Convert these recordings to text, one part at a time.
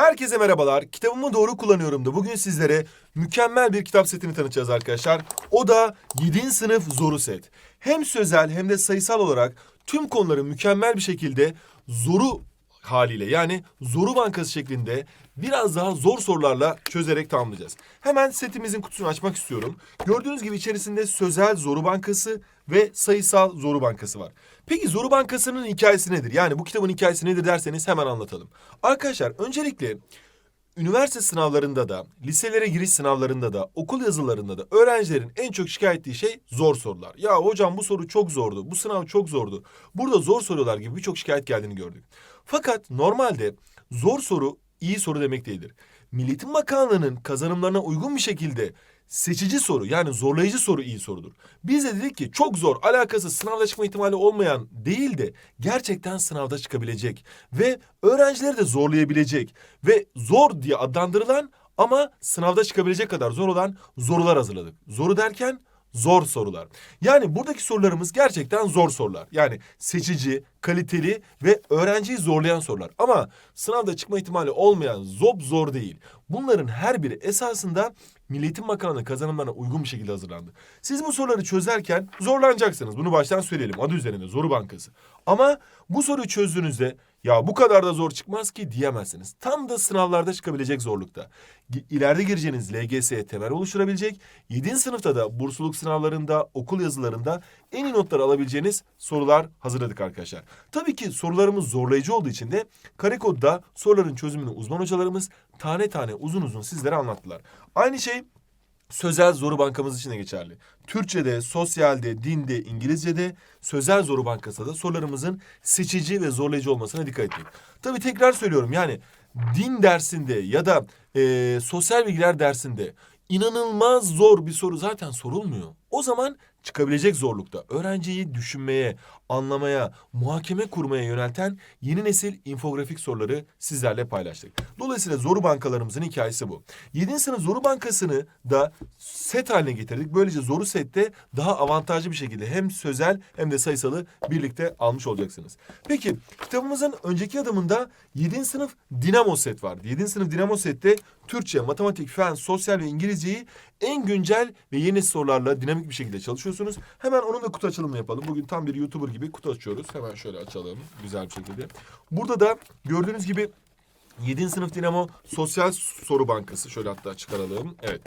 Herkese merhabalar. Kitabımı doğru kullanıyorum da bugün sizlere mükemmel bir kitap setini tanıtacağız arkadaşlar. O da 7. sınıf zoru set. Hem sözel hem de sayısal olarak tüm konuları mükemmel bir şekilde zoru haliyle yani zoru bankası şeklinde biraz daha zor sorularla çözerek tamamlayacağız. Hemen setimizin kutusunu açmak istiyorum. Gördüğünüz gibi içerisinde sözel zoru bankası ve sayısal zoru bankası var. Peki zoru bankasının hikayesi nedir? Yani bu kitabın hikayesi nedir derseniz hemen anlatalım. Arkadaşlar öncelikle üniversite sınavlarında da, liselere giriş sınavlarında da, okul yazılarında da öğrencilerin en çok şikayet ettiği şey zor sorular. Ya hocam bu soru çok zordu, bu sınav çok zordu. Burada zor soruyorlar gibi birçok şikayet geldiğini gördük. Fakat normalde zor soru iyi soru demek değildir. Milliyetin Bakanlığı'nın kazanımlarına uygun bir şekilde seçici soru yani zorlayıcı soru iyi sorudur. Biz de dedik ki çok zor, alakasız, sınavda çıkma ihtimali olmayan değil de gerçekten sınavda çıkabilecek ve öğrencileri de zorlayabilecek ve zor diye adlandırılan ama sınavda çıkabilecek kadar zor olan sorular hazırladık. Zoru derken zor sorular. Yani buradaki sorularımız gerçekten zor sorular. Yani seçici, kaliteli ve öğrenciyi zorlayan sorular. Ama sınavda çıkma ihtimali olmayan zob zor değil. Bunların her biri esasında Milliyetin Bakanlığı kazanımlarına uygun bir şekilde hazırlandı. Siz bu soruları çözerken zorlanacaksınız. Bunu baştan söyleyelim. Adı üzerinde Zoru Bankası. Ama bu soruyu çözdüğünüzde ya bu kadar da zor çıkmaz ki diyemezsiniz. Tam da sınavlarda çıkabilecek zorlukta. İleride gireceğiniz LGS'ye temel oluşturabilecek, 7. sınıfta da bursluluk sınavlarında, okul yazılarında en iyi notlar alabileceğiniz sorular hazırladık arkadaşlar. Tabii ki sorularımız zorlayıcı olduğu için de Karekod'da soruların çözümünü uzman hocalarımız tane tane uzun uzun sizlere anlattılar. Aynı şey sözel zoru bankamız için de geçerli. Türkçe'de, sosyalde, dinde, İngilizce'de sözel zoru bankasında da sorularımızın seçici ve zorlayıcı olmasına dikkat ettik. Tabii tekrar söylüyorum yani din dersinde ya da e, sosyal bilgiler dersinde inanılmaz zor bir soru zaten sorulmuyor. O zaman çıkabilecek zorlukta öğrenciyi düşünmeye, anlamaya, muhakeme kurmaya yönelten yeni nesil infografik soruları sizlerle paylaştık. Dolayısıyla zoru bankalarımızın hikayesi bu. 7. sınıf zoru bankasını da set haline getirdik. Böylece zoru sette daha avantajlı bir şekilde hem sözel hem de sayısalı birlikte almış olacaksınız. Peki kitabımızın önceki adımında 7. sınıf dinamo set vardı. 7. sınıf dinamo sette Türkçe, matematik, fen, sosyal ve İngilizceyi en güncel ve yeni sorularla dinamik bir şekilde çalışıyorsunuz. Hemen onun da kutu açılımı yapalım. Bugün tam bir YouTuber gibi kutu açıyoruz. Hemen şöyle açalım güzel bir şekilde. Burada da gördüğünüz gibi 7. sınıf Dinamo Sosyal Soru Bankası. Şöyle hatta çıkaralım. Evet.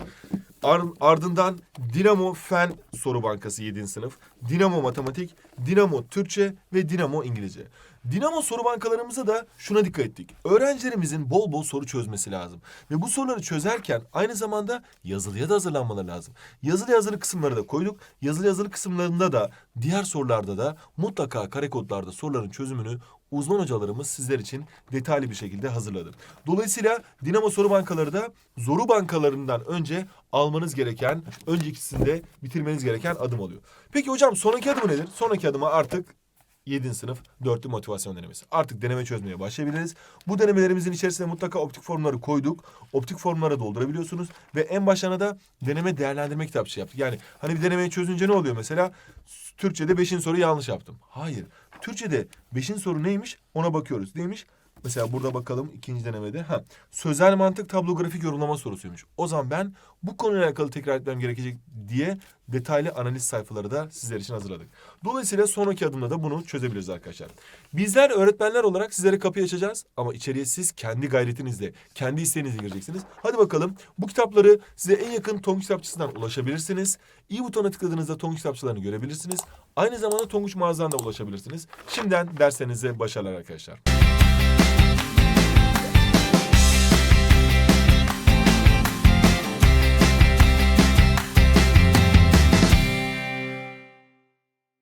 Ar- ardından Dinamo Fen Soru Bankası 7. sınıf. Dinamo Matematik, Dinamo Türkçe ve Dinamo İngilizce. Dinamo soru bankalarımıza da şuna dikkat ettik. Öğrencilerimizin bol bol soru çözmesi lazım. Ve bu soruları çözerken aynı zamanda yazılıya da hazırlanmaları lazım. Yazılı yazılı kısımları da koyduk. Yazılı yazılı kısımlarında da diğer sorularda da mutlaka kare kodlarda soruların çözümünü uzman hocalarımız sizler için detaylı bir şekilde hazırladı. Dolayısıyla Dinamo soru bankaları da zoru bankalarından önce almanız gereken, öncekisinde bitirmeniz gereken adım oluyor. Peki hocam sonraki adımı nedir? Sonraki adıma artık 7. sınıf dörtlü motivasyon denemesi. Artık deneme çözmeye başlayabiliriz. Bu denemelerimizin içerisine mutlaka optik formları koyduk. Optik formlara doldurabiliyorsunuz. Ve en başına da deneme değerlendirme kitapçığı yaptık. Yani hani bir denemeyi çözünce ne oluyor mesela? Türkçe'de 5. soruyu yanlış yaptım. Hayır. Türkçe'de 5. soru neymiş ona bakıyoruz. Neymiş? Mesela burada bakalım ikinci denemede. Ha, sözel mantık tablografik yorumlama sorusuymuş. O zaman ben bu konuyla alakalı tekrar etmem gerekecek diye detaylı analiz sayfaları da sizler için hazırladık. Dolayısıyla sonraki adımda da bunu çözebiliriz arkadaşlar. Bizler öğretmenler olarak sizlere kapıyı açacağız ama içeriye siz kendi gayretinizle, kendi isteğinizle gireceksiniz. Hadi bakalım bu kitapları size en yakın Tonguç kitapçısından ulaşabilirsiniz. İyi butona tıkladığınızda Tonguç kitapçılarını görebilirsiniz. Aynı zamanda Tonguç mağazadan da ulaşabilirsiniz. Şimdiden derslerinize başarılar arkadaşlar.